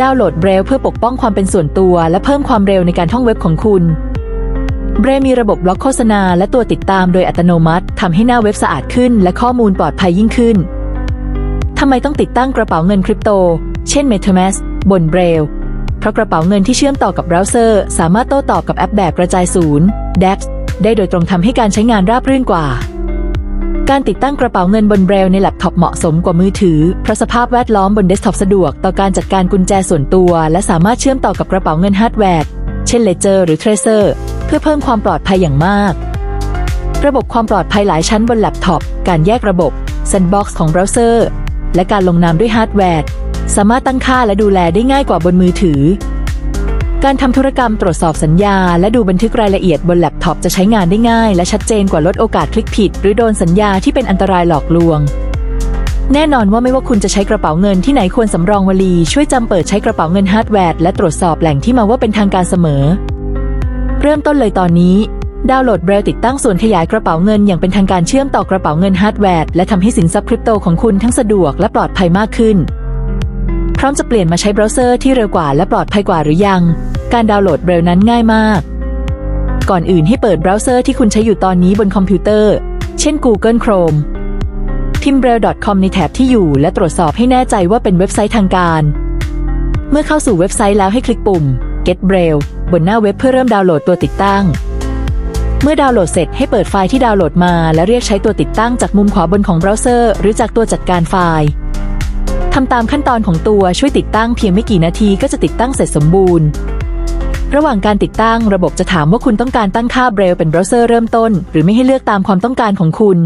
ดาวน์โหลดเบรลเพื่อปกป้องความเป็นส่วนตัว และเพิ่มความเร็วในการท่องเว็บของคุณ เบรมีระบบบล็อกโฆษณา และตัวติดตามโดยอัตโนมัติทำให้หน้าเว็บสะอาดขึ้น และข้อมูลปลอดภัยยิ่งขึ้นทำไมต้องติดตั้งกระเป๋าเงินคริปโต เช่น MetaMask บนเบรลเพราะกระเป๋าเงินที่เชื่อมต่อกับเบราว์เซอร์ สามารถโต้ตอบกับแอปแบบกระจายศูนย์ DApps ได้โดยตรงทำให้การใช้งานราบรื่นกว่า การติดตั้งกระเป๋าเงินบนเบรลในแล็ปท็อปเหมาะสมกว่ามือถือ เพราะสภาพแวดล้อมบนเดสก์ท็อปสะดวกต่อการจัดการกุญแจส่วนตัว และสามารถเชื่อมต่อกับกระเป๋าเงินฮาร์ดแวร์เช่น Ledger หรือ Tracer เพื่อเพิ่มความปลอดภัยอย่างมาก ระบบความปลอดภัยหลายชั้นบนแล็ปท็อป การแยกระบบ Sandbox ของเบราว์เซอร์ และการลงนามด้วยฮาร์ดแวร์สามารถตั้งค่าและดูแลได้ง่ายกว่าบนมือถือ การทำธุรกรรมตรวจสอบสัญญา และดูบันทึกรายละเอียดบนแล็ปท็อปจะใช้งานได้ง่าย และชัดเจนกว่าลดโอกาสคลิกผิด หรือโดนสัญญาที่เป็นอันตรายหลอกลวง แน่นอนว่าไม่ว่าคุณจะใช้กระเป๋าเงินที่ไหนควรสำรองวลี ช่วยจำเปิดใช้กระเป๋าเงินฮาร์ดแวร์และตรวจสอบแหล่งที่มาว่าเป็นทางการเสมอ เริ่มต้นเลยตอนนี้ดาวน์โหลดเบรลติดตั้งส่วนขยายกระเป๋าเงินอย่างเป็นทางการเชื่อมต่อกระเป๋าเงินฮาร์ดแวร์และทำให้สินทรัพย์คริปโตของคุณทั้งสะดวกและปลอดภัยมากขึ้น พร้อมจะเปลี่ยนมาใช้เบราว์เซอร์ที่เร็วกว่าและปลอดภัยกว่าหรือยัง การดาวน์โหลดเบรลนั้นง่ายมาก ก่อนอื่นให้เปิดเบราว์เซอร์ที่คุณใช้อยู่ตอนนี้บนคอมพิวเตอร์ เช่น Google Chrome พิมพ์ braille.com ในแถบที่อยู่ และตรวจสอบให้แน่ใจว่าเป็นเว็บไซต์ทางการ เมื่อเข้าสู่เว็บไซต์แล้วให้คลิกปุ่ม Get Braille บนหน้าเว็บเพื่อเริ่มดาวน์โหลดตัวติดตั้ง เมื่อดาวน์โหลดเสร็จให้เปิดไฟล์ที่ดาวน์โหลดมา และเรียกใช้ตัวติดตั้งจากมุมขวาบนของเบราว์เซอร์ หรือจากตัวจัดการไฟล์ทำตามขั้นตอนของตัวช่วยติดตั้งเพียงไม่กี่นาทีก็จะติดตั้งเสร็จสมบูรณ์ ระหว่างการติดตั้งระบบจะถามว่าคุณต้องการตั้งค่าเบรลเป็นเบราว์เซอร์เริ่มต้น หรือไม่ให้เลือกตามความต้องการของคุณ